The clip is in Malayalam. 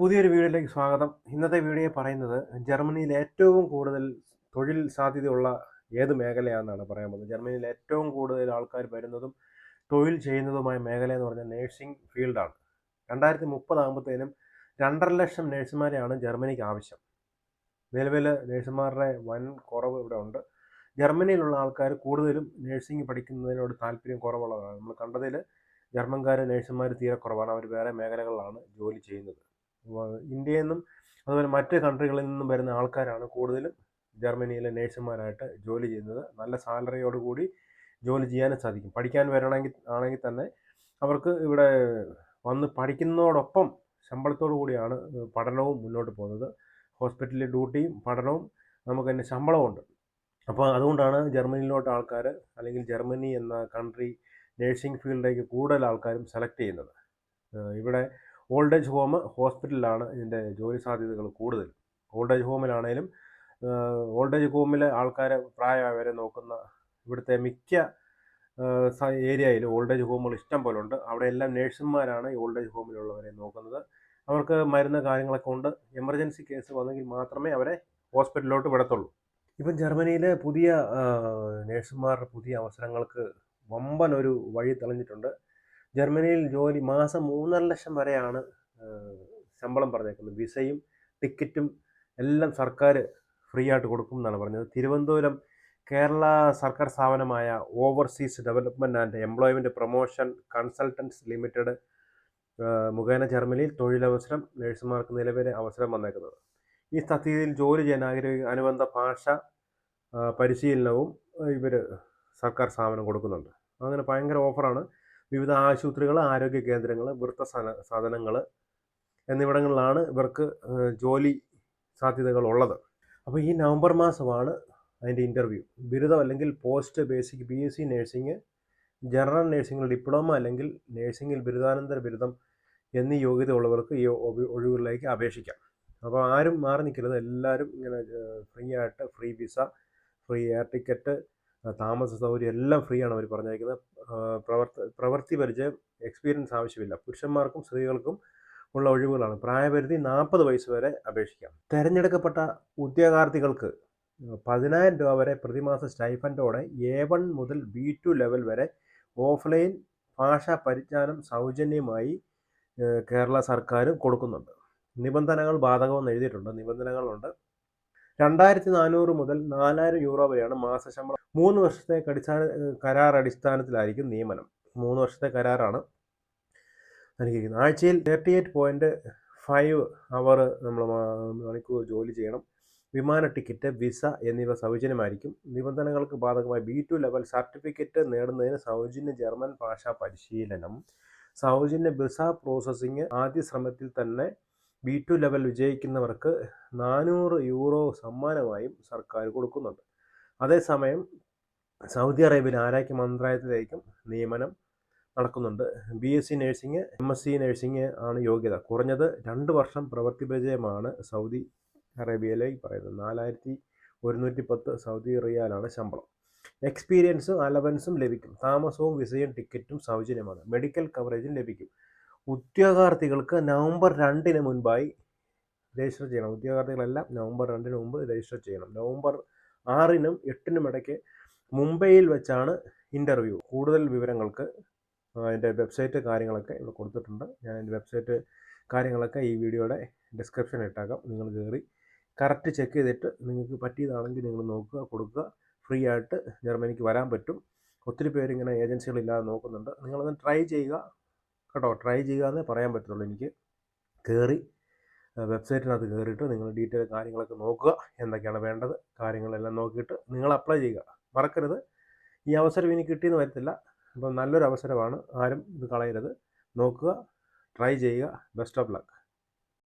പുതിയൊരു വീഡിയോയിലേക്ക് സ്വാഗതം. ഇന്നത്തെ വീഡിയോ പറയുന്നത് ജർമ്മനിയിൽ ഏറ്റവും കൂടുതൽ തൊഴിൽ സാധ്യതയുള്ള ഏത് മേഖലയാണെന്നാണ് പറയാൻ പോകുന്നത്. ജർമ്മനിയിൽ ഏറ്റവും കൂടുതൽ ആൾക്കാർ വരുന്നതും തൊഴിൽ ചെയ്യുന്നതുമായ മേഖല എന്ന് പറഞ്ഞാൽ നേഴ്സിംഗ് ഫീൽഡാണ്. രണ്ടായിരത്തി മുപ്പതാകുമ്പോഴത്തേനും രണ്ടര ലക്ഷം നേഴ്സുമാരെയാണ് ജർമ്മനിക്ക് ആവശ്യം. നിലവിൽ നേഴ്സുമാരുടെ വൻ കുറവ് ഇവിടെ ഉണ്ട്. ജർമ്മനിയിലുള്ള ആൾക്കാർ കൂടുതലും നേഴ്സിംഗ് പഠിക്കുന്നതിനോട് താല്പര്യം കുറവുള്ളതാണ് നമ്മൾ കണ്ടതിൽ ജർമ്മൻകാർ നേഴ്സുമാർ തീരെ കുറവാണ്. അവർ വേറെ മേഖലകളിലാണ് ജോലി ചെയ്യുന്നത്. ഇന്ത്യയിൽ നിന്നും അതുപോലെ മറ്റ് കൺട്രികളിൽ നിന്നും വരുന്ന ആൾക്കാരാണ് കൂടുതലും ജർമ്മനിയിലെ നേഴ്സുമാരായിട്ട് ജോലി ചെയ്യുന്നത്. നല്ല സാലറിയോട് കൂടി ജോലി ചെയ്യാനും സാധിക്കും. പഠിക്കാൻ വരണമെങ്കിൽ ആണെങ്കിൽ തന്നെ അവർക്ക് ഇവിടെ വന്ന് പഠിക്കുന്നതോടൊപ്പം ശമ്പളത്തോടു കൂടിയാണ് പഠനവും മുന്നോട്ട് പോകുന്നത്. ഹോസ്പിറ്റലിൽ ഡ്യൂട്ടിയും പഠനവും നമുക്ക് തന്നെ ശമ്പളമുണ്ട് അപ്പോൾ അതുകൊണ്ടാണ് ജർമ്മനിയിലോട്ട് ആൾക്കാർ അല്ലെങ്കിൽ ജർമ്മനി എന്ന കൺട്രി നേഴ്സിംഗ് ഫീൽഡിലേക്ക് കൂടുതൽ ആൾക്കാരും സെലക്ട് ചെയ്യുന്നത്. ഇവിടെ ഓൾഡ് ഏജ് ഹോം ഹോസ്പിറ്റലിലാണ് ഇതിന്റെ ജോലി സാധ്യതകൾ കൂടുതൽ. ഓൾഡ് ഏജ് ഹോമിലാണേലും ഏജ് ഹോമിലെ ആൾക്കാരെ പ്രായമായവരെ നോക്കുന്ന ഇവിടുത്തെ മിക്ക ഏരിയയിൽ ഏജ് ഹോമുകൾ ഇഷ്ടം പോലെ ഉണ്ട് അവിടെ എല്ലാം നേഴ്സുമാരാണ് ഈ ഓൾഡ് ഏജ് ഹോമിലുള്ളവരെ നോക്കുന്നത്. അവർക്ക് മരുന്ന് കാര്യങ്ങളൊക്കെ ഉണ്ട്. എമർജൻസി കേസ് വന്നെങ്കിൽ മാത്രമേ അവരെ ഹോസ്പിറ്റലിലോട്ട് വിടത്തുള്ളൂ. ഇപ്പം ജർമ്മനിയിലെ പുതിയ നേഴ്സുമാരുടെ പുതിയ അവസരങ്ങൾക്ക് വമ്പൻ ഒരു വഴി തെളിഞ്ഞിട്ടുണ്ട്. ജർമ്മനിയിൽ ജോലി മാസം മൂന്നര ലക്ഷം വരെയാണ് ശമ്പളം പറഞ്ഞേക്കുന്നത്. വിസയും ടിക്കറ്റും എല്ലാം സർക്കാർ ഫ്രീ ആയിട്ട് കൊടുക്കും എന്നാണ് പറഞ്ഞത്. തിരുവനന്തപുരം കേരള സർക്കാർ സ്ഥാപനമായ overseas development and employment promotion consultants limited മുഖേന ജർമ്മനിയിൽ തൊഴിലവസരം നഴ്സുമാർക്ക് നിലവിലെ അവസരം വന്നേക്കുന്നത്. ഈ സ്ഥിതിയിൽ ജോലി ചെയ്യാൻ ആഗ്രഹിക്കുന്ന അനുബന്ധ ഭാഷ പരിശീലനവും ഇവർ സർക്കാർ സ്ഥാപനം കൊടുക്കുന്നുണ്ട്. അങ്ങനെ ഭയങ്കര ഓഫറാണ്. വിവിധ ആശുപത്രികൾ ആരോഗ്യ കേന്ദ്രങ്ങൾ വൃത്ത സാധനങ്ങൾ എന്നിവിടങ്ങളിലാണ് ഇവർക്ക് ജോലി സാധ്യതകൾ ഉള്ളത് അപ്പോൾ ഈ നവംബർ മാസമാണ് അതിന്റെ ഇന്റർവ്യൂ. ബിരുദം അല്ലെങ്കിൽ post basic B S C nursing general നേഴ്സിംഗിൽ diploma അല്ലെങ്കിൽ നേഴ്സിംഗിൽ ബിരുദാനന്തര ബിരുദം എന്നീ യോഗ്യത ഉള്ളവർക്ക് ഈ ഒഴിവുകളിലേക്ക് അപേക്ഷിക്കാം. അപ്പോൾ ആരും മാറി നിൽക്കരുത്. എല്ലാവരും ഇങ്ങനെ ഫ്രീ ആയിട്ട് free visa free air ticket താമസ സൗകര്യം എല്ലാം ഫ്രീ ആണ് അവർ പറഞ്ഞേക്കുന്നത് പ്രവർത്തി പ്രവൃത്തി പരിചയം എക്സ്പീരിയൻസ് ആവശ്യമില്ല. പുരുഷന്മാർക്കും സ്ത്രീകൾക്കും ഉള്ള ഒഴിവുകളാണ്. പ്രായപരിധി നാൽപ്പത് വയസ്സ് വരെ അപേക്ഷിക്കാം. തിരഞ്ഞെടുക്കപ്പെട്ട ഉദ്യോഗാർത്ഥികൾക്ക് പതിനായിരം രൂപ വരെ പ്രതിമാസ സ്റ്റൈഫൻഡോടെ എ വൺ മുതൽ ബി ടു ലെവൽ വരെ ഓഫ്ലൈൻ ഭാഷാ പരിജ്ഞാനം സൗജന്യമായി കേരള സർക്കാരും കൊടുക്കുന്നുണ്ട്. നിബന്ധനകൾ ബാധകമെന്ന് എഴുതിയിട്ടുണ്ട്. നിബന്ധനകളുണ്ട്. രണ്ടായിരത്തി നാനൂറ് മുതൽ നാലായിരം യൂറോ വരെയാണ് മാസശമ്പളം മൂന്ന് വർഷത്തെ അടിസ്ഥാന കരാർ അടിസ്ഥാനത്തിലായിരിക്കും നിയമനം. മൂന്ന് വർഷത്തെ കരാറാണ് നൽകിയിരിക്കുന്നത്. ആഴ്ചയിൽ thirty eight point five hour നമ്മൾ മണിക്കൂർ ജോലി ചെയ്യണം. വിമാന ടിക്കറ്റ് വിസ എന്നിവ സൗജന്യമായിരിക്കും. നിബന്ധനകൾക്ക് ബാധകമായി ബി ടു ലെവൽ സർട്ടിഫിക്കറ്റ് നേടുന്നതിന് സൗജന്യ ജർമ്മൻ ഭാഷാ പരിശീലനം സൗജന്യ വിസ പ്രോസസ്സിംഗ് ആദ്യ ശ്രമത്തിൽ തന്നെ ബി ടു ലെവൽ വിജയിക്കുന്നവർക്ക് നാനൂറ് യൂറോ സമ്മാനമായും സർക്കാർ കൊടുക്കുന്നുണ്ട്. അതേസമയം സൗദി അറേബ്യയിൽ ആരോഗ്യ മന്ത്രാലയത്തിലേക്കും നിയമനം നടക്കുന്നുണ്ട്. B S C nursing M S C nursing ആണ് യോഗ്യത. കുറഞ്ഞത് രണ്ട് വർഷം പ്രവൃത്തി പരിചയമാണ് സൗദി അറേബ്യയിലേക്ക് പറയുന്നത്. നാലായിരത്തി ഒരുന്നൂറ്റി പത്ത് സൗദി റിയാലാണ് ശമ്പളം. എക്സ്പീരിയൻസും അലവൻസും ലഭിക്കും. താമസവും വിസയും ടിക്കറ്റും സൗജന്യമാണ്. മെഡിക്കൽ കവറേജും ലഭിക്കും. ഉദ്യോഗാർത്ഥികൾക്ക് നവംബർ രണ്ടിന് മുൻപായി രജിസ്റ്റർ ചെയ്യണം. ഉദ്യോഗാർത്ഥികളെല്ലാം നവംബർ രണ്ടിന് മുമ്പ് രജിസ്റ്റർ ചെയ്യണം. നവംബർ ആറിനും എട്ടിനും ഇടയ്ക്ക് മുംബൈയിൽ വെച്ചാണ് ഇന്റർവ്യൂ കൂടുതൽ വിവരങ്ങൾക്ക് അതിന്റെ വെബ്സൈറ്റ് കാര്യങ്ങളൊക്കെ ഇവിടെ കൊടുത്തിട്ടുണ്ട്. ഞാൻ എന്റെ വെബ്സൈറ്റ് കാര്യങ്ങളൊക്കെ ഈ വീഡിയോയുടെ ഡിസ്ക്രിപ്ഷൻ ഇട്ടാക്കാം. നിങ്ങൾ കയറി കറക്റ്റ് ചെക്ക് ചെയ്തിട്ട് നിങ്ങൾക്ക് പറ്റിയതാണെങ്കിൽ നിങ്ങൾ നോക്കുക കൊടുക്കുക. ഫ്രീ ആയിട്ട് ജർമ്മനിക്ക് വരാൻ പറ്റും. ഒത്തിരി പേര് ഇങ്ങനെ ഏജൻസികളില്ലാതെ നോക്കുന്നുണ്ട്. നിങ്ങളൊന്ന് ട്രൈ ചെയ്യുക. കേട്ടോ ട്രൈ എന്നേ പറയാൻ പറ്റത്തുള്ളൂ. എനിക്ക് കയറി വെബ്സൈറ്റിനകത്ത് കയറിയിട്ട് നിങ്ങൾ ഡീറ്റെയിൽ കാര്യങ്ങളൊക്കെ നോക്കുക എന്തൊക്കെയാണ് വേണ്ടത് കാര്യങ്ങളെല്ലാം നോക്കിയിട്ട് നിങ്ങൾ അപ്ലൈ ചെയ്യുക. മറക്കരുത്. ഈ അവസരം ഇനി കിട്ടിയെന്ന് വരത്തില്ല. അപ്പം നല്ലൊരു അവസരമാണ് ആരും ഇത് കളയരുത്. നോക്കുക ട്രൈ ചെയ്യുക. Best of luck